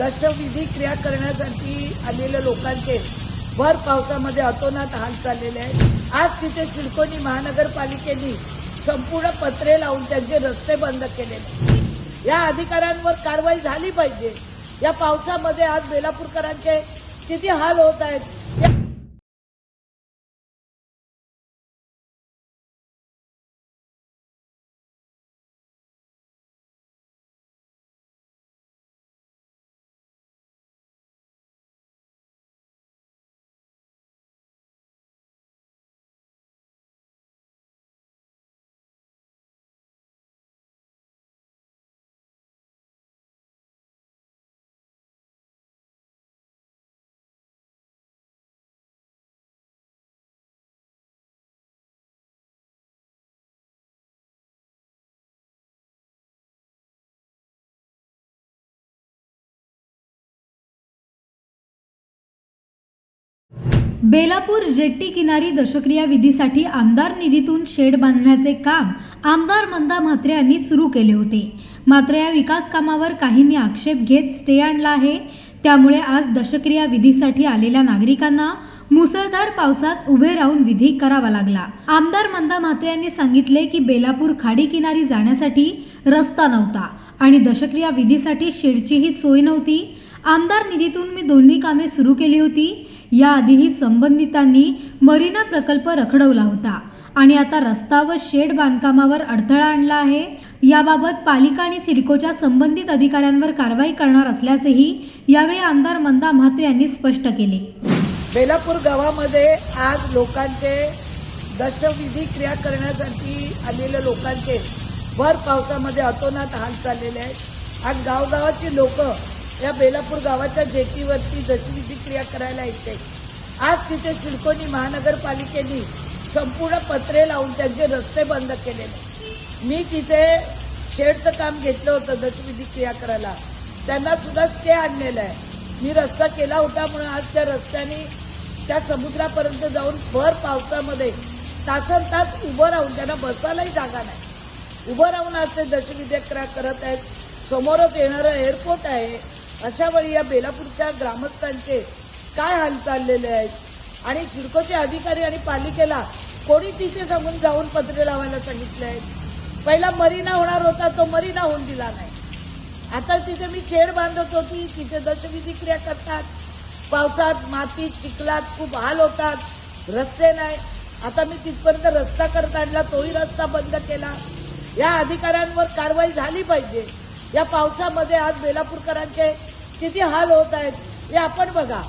दशविधी क्रिया करण्यासाठी आलेल्या लोकांचे भर पावसामध्ये अतोनात हाल चाललेले आहेत आज तिथे सिडकोनी महानगरपालिकेने संपूर्ण पत्रे लावून त्यांचे रस्ते बंद केलेले आहेत. या अधिकाऱ्यांवर कारवाई झाली पाहिजे या पावसामध्ये आज बेलापूरकरांचे किती हाल होत आहेत बेलापूर जेट्टी किनारी दशक्रिया विधीसाठी आमदार निधीतून शेड बांधण्याचे काम आमदार मंदा म्हात्रे यांनी सुरू केले होते. मात्र या विकास कामावर काहींनी आक्षेप घेत स्टे आणला आहे. त्यामुळे आज दशक्रिया विधीसाठी आलेल्या नागरिकांना मुसळधार पावसात उभे राहून विधी करावा लागला. आमदार मंदा म्हात्रे यांनी सांगितले की बेलापूर खाडी किनारी जाण्यासाठी रस्ता नव्हता आणि दशक्रिया विधीसाठी शेडचीही सोय नव्हती. आमदार निधीतून मी दोन्ही कामे सुरू केली होती. याआधीही संबंधितांनी मरीना प्रकल्प रखडवला होता आणि आता रस्ता व शेड बांधकामावर अडथळा आणला आहे. याबाबत पालिका आणि सिडकोच्या संबंधित अधिकाऱ्यांवर कारवाई करणार असल्याचेही यावेळी आमदार मंदा म्हात्रे यांनी स्पष्ट केले. बेलापूर गावामध्ये आज लोकांचे दशविधी क्रिया करण्यासाठी आलेल्या लोकांचे भर पावसामध्ये अतोनात हाल चाललेले आहेत. आज गावगावाची लोक या बेलापूर गावाच्या जेटीवरती दशविधी क्रिया करायला येते. आज तिथे सिडकोनी महानगरपालिकेने संपूर्ण पत्रे लावून त्यांचे रस्ते बंद केलेले. मी तिथे शेडचं काम घेतलं होतं दशविधी क्रिया करायला. त्यांना सुद्धा स्टे आणलेला आहे. मी रस्ता केला होता म्हणून आज त्या रस्त्याने त्या समुद्रापर्यंत जाऊन भर पावसामध्ये तासन तास उभं राहून त्यांना बसायलाही जागा नाही. उभं राहून आज ते क्रिया करत आहेत. समोरच येणारं एअरपोर्ट आहे. अशा वेळी या बेलापूरच्या ग्रामस्थांचे काय हाल चाललेले आहेत? आणि सिडकोचे अधिकारी आणि पालिकेला कोणी तिथे सांगून जाऊन पत्रे लावायला सांगितले आहेत? पहिला मरीना होणार होता तो मरीना होऊन दिला नाही. आता तिथे मी शेड बांधत होती तिथे दशविधी क्रिया करतात. पावसात मातीत चिखलात खूप हाल होतात रस्ते नाही. आता मी तिथपर्यंत रस्ता करता आणला तोही रस्ता बंद केला. या अधिकाऱ्यांवर कारवाई झाली पाहिजे. या पावसामध्ये आज बेलापूरकरांचे किती हाल होत आहेत हे आपण बघा.